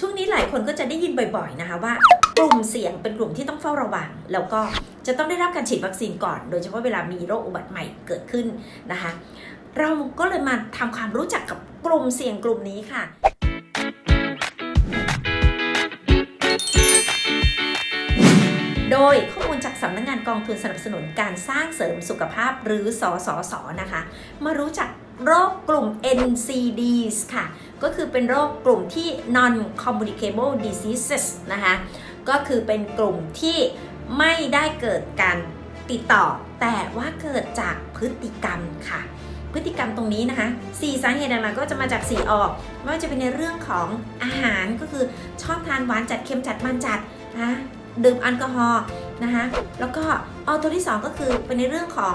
ช่วงนี้หลายคนก็จะได้ยินบ่อยๆนะคะว่ากลุ่มเสี่ยงเป็นกลุ่มที่ต้องเฝ้าระวัง แล้วก็จะต้องได้รับการฉีดวัคซีนก่อน โดยเฉพาะเวลามีโรคอุบัติใหม่เกิดขึ้นนะคะ เราก็เลยมาทำความรู้จักกับกลุ่มเสี่ยงกลุ่มนี้ค่ะ โดยข้อมูลจากสำนักงงานกองทุนสนับสนุนการสร้างเสริมสุขภาพหรือสสสนะคะ มารู้จัก โรคกลุ่ม NCDs ค่ะ ก็คือเป็นโรคกลุ่มที่ non communicable diseases นะคะ ก็คือเป็นกลุ่มที่ไม่ได้เกิดการติดต่อ แต่ว่าเกิดจากพฤติกรรมค่ะ พฤติกรรมตรงนี้นะคะสี่สาเหตุหลักๆก็จะมาจากสีออก ไม่ว่าจะเป็นในเรื่องของอาหารก็คือชอบทานหวานจัดเค็มจัดมันจัดนะดื่มแอลกอฮอล์นะคะแล้วก็ออตัวที่ 2 ก็คือเป็นในเรื่องของ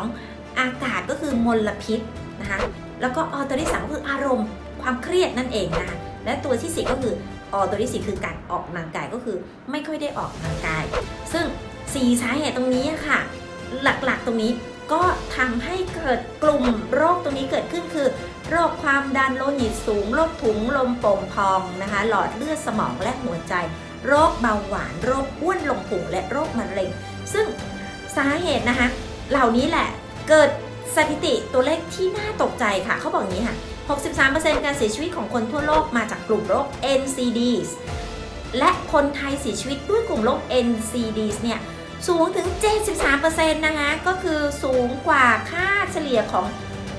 อากาศก็คือมลพิษนะคะ แล้วก็ออตัวที่3ก็คืออารมณ์ความเครียดนั่นเองนะคะและตัวทีสี่ 4 ก็คือออตัวที่4คือการออกกำลังกายก็คือไม่ค่อยได้ออกกำลังกาย ซึ่ง 4 สาเหตุตรงนี้ค่ะ หลักๆตรงนี้ก็ทำให้เกิดกลุ่มโรคตรงนี้เกิดขึ้นคือ โรคความดันโลหิตสูง โรคถุงลมโป่งพองนะคะ หลอดเลือดสมองและหัวใจ โรคเบาหวาน โรคอ้วนลงพุงและโรคมะเร็ง ซึ่งสาเหตุนะคะ เหล่านี้แหละเกิด สถิติตัวเลขที่น่าตกใจค่ะ เขาบอกอย่างนี้ค่ะ 63%การเสียชีวิตของคนทั่วโลกมาจากกลุ่มโรค NCDs และคนไทยเสียชีวิตด้วยกลุ่มโรค NCDs เนี่ยสูงถึง 73%นะคะ ก็คือสูงกว่าค่าเฉลี่ยของ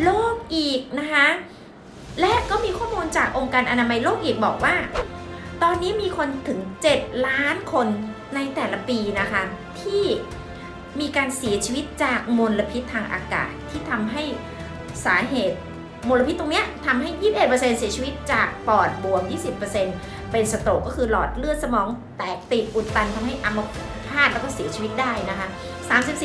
โลกอีกนะคะ และก็มีข้อมูลจากองค์การอนามัยโลกอีกบอกว่า ตอนนี้มีคนถึง 7 ล้านคนในแต่ละปีนะคะ ที่ มีการเสียชีวิตจากมลพิษทางอากาศที่ทำให้สาเหตุมลพิษตรงนี้ทำให้ 21%เสียชีวิตจากปอดบวม 20%เป็นสโตรกก็คือหลอดเลือดสมองแตกติดอุดตันทำให้อัมพาตแล้วก็เสียชีวิตได้นะคะ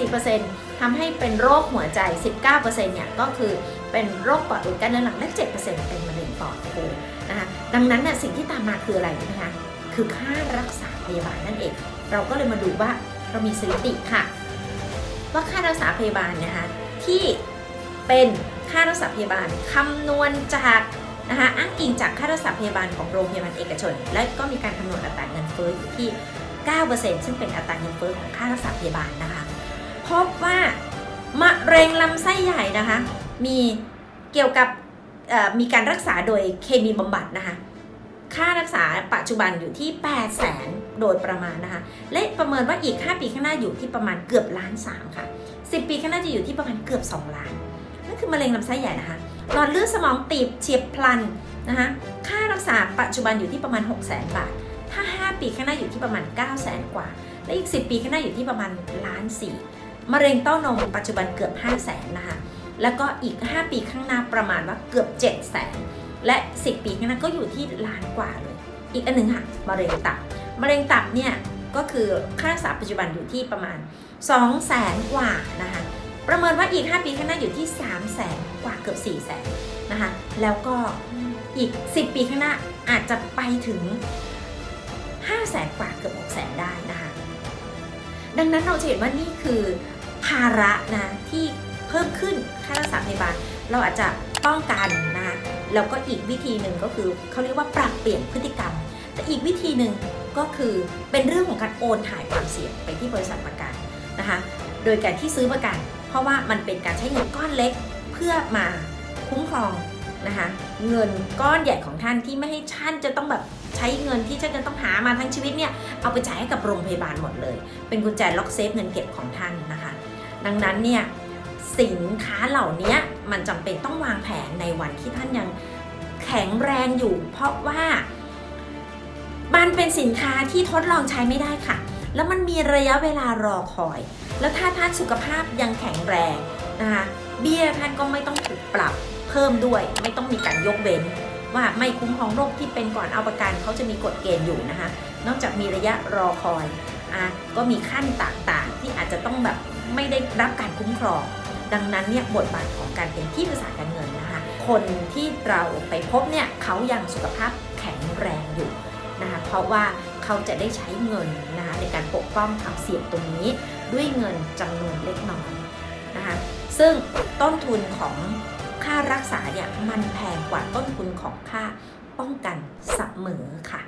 34%ทำให้เป็นโรคหัวใจ 19%เนี่ยก็คือเป็นโรคปอดอุดกั้นเรื้อรังและ 7%เป็นมะเร็งปอดโอ้นะคะดังนั้นน่ะสิ่งที่ตามมาคืออะไรรู้ไหมคะ คือค่ารักษาพยาบาลนั่นเอง เราก็เลยมาดูว่าเรามีสถิติค่ะ ว่าค่ารักษาพยาบาลนะคะที่เป็นค่ารักษาพยาบาลคำนวณจากนะคะอ้างอิงจากค่ารักษาพยาบาลของโรงพยาบาลเอกชน และก็มีการคำนวณอัตราเงินเฟ้ออยู่ที่ 9%ซึ่งเป็นอัตราเงินเฟ้อของค่ารักษาพยาบาลนะคะพบว่ามะเร็งลำไส้ใหญ่นะคะมีเกี่ยวกับมีการรักษาโดยเคมีบำบัดนะคะ จจุบันอยู่ที่ 8 0 0แสนโดยประมาณนะคะ และประเมินว่าอีก 5 ปีข้างหน้าอยู่ที่ประมาณเกือบล้านสามค่ะ 10 ปีข้างหน้าจะอยู่ที่ประมาณเกือบ 2 ล้าน นั่นคือมะเร็งลำไส้ใหญ่นะคะ หลอดเลือดสมองตีบเฉียบพลันนะคะ ค่ารักษาปัจจุบันอยู่ที่ประมาณ 6 0 0 0 0 0บาท ถ้า 5 ปีข้างหน้าอยู่ที่ประมาณ 9 0 0 0 0 0กว่า และอีก 10 ปีข้างหน้าอยู่ที่ประมาณล้านสี่มะเร็งเต้านมปัจจุบันเกือบ 5 0 0 0 0 0นะคะ แล้วก็อีก 5 ปีข้างหน้าประมาณว่าเกือบ 7 0 0 0 0 0และ 10 ปีข้างหน้าก็อยู่ที่ล้านกว่าเลย อีกอันหนึ่งค่ะมะเร็งตับมะเร็งตับเนี่ยก็คือค่ารักษาปัจจุบันอยู่ที่ประมาณ 2 0 0แสนกว่านะคะประเมินว่าอีก 5 ปีข้างหน้าอยู่ที่ 3 0 0แสนกว่าเกือบ 4 0 0แสนนะคะแล้วก็อีก 10 ปีข้างหน้าอาจจะไปถึง 5 0 0แสนกว่าเกือบ6 0แสนได้นะคะดังนั้นเราจะเห็นว่านี่คือภาระนะที่เพิ่มขึ้นค่ารักษาพยาบาล เราอาจจะป้องกันนะคะแล้วก็อีกวิธีหนึ่งก็คือเขาเรียกว่าปรับเปลี่ยนพฤติกรรม แต่อีกวิธีหนึ่งก็คือเป็นเรื่องของการโอนถ่ายความเสี่ยงไปที่บริษัทประกันนะคะโดยการที่ซื้อประกัน เพราะว่ามันเป็นการใช้เงินก้อนเล็กเพื่อมาคุ้มครองนะคะเงินก้อนใหญ่ของท่านที่ไม่ให้ท่านจะต้องแบบใช้เงินที่ท่านจะต้องหามาทั้งชีวิตเนี่ยเอาไปจ่ายให้กับโรงพยาบาลหมดเลย เป็นกุญแจล็อกเซฟเงินเก็บของท่านนะคะ ดังนั้นเนี่ย สินค้าเหล่านี้มันจำเป็นต้องวางแผนในวันที่ท่านยังแข็งแรงอยู่ เพราะว่ามันเป็นสินค้าที่ทดลองใช้ไม่ได้ค่ะ แล้วมันมีระยะเวลารอคอย แล้วถ้าท่านสุขภาพยังแข็งแรงนะคะเบี้ยท่านก็ไม่ต้องถูกปรับเพิ่มด้วย ไม่ต้องมีการยกเว้น ว่าไม่คุ้มครองโรคที่เป็นก่อนเอาประกันเขาจะมีกฎเกณฑ์อยู่นะคะ นอกจากมีระยะรอคอยอะก็มีขั้นต่างๆ ที่อาจจะต้องแบบไม่ได้รับการคุ้มครอง ดังนั้นเนี่ยบทบาทของการเป็นที่ปรึกษาการเงินนะคะ คนที่เราไปพบเนี่ยเขายังสุขภาพแข็งแรงอยู่นะคะ เพราะว่าเขาจะได้ใช้เงินนะคะในการปกป้องความเสี่ยงตรงนี้ ด้วยเงินจำนวนเล็กน้อยนะคะ ซึ่งต้นทุนของค่ารักษาเนี่ยมันแพงกว่าต้นทุนของค่าป้องกันเสมอค่ะ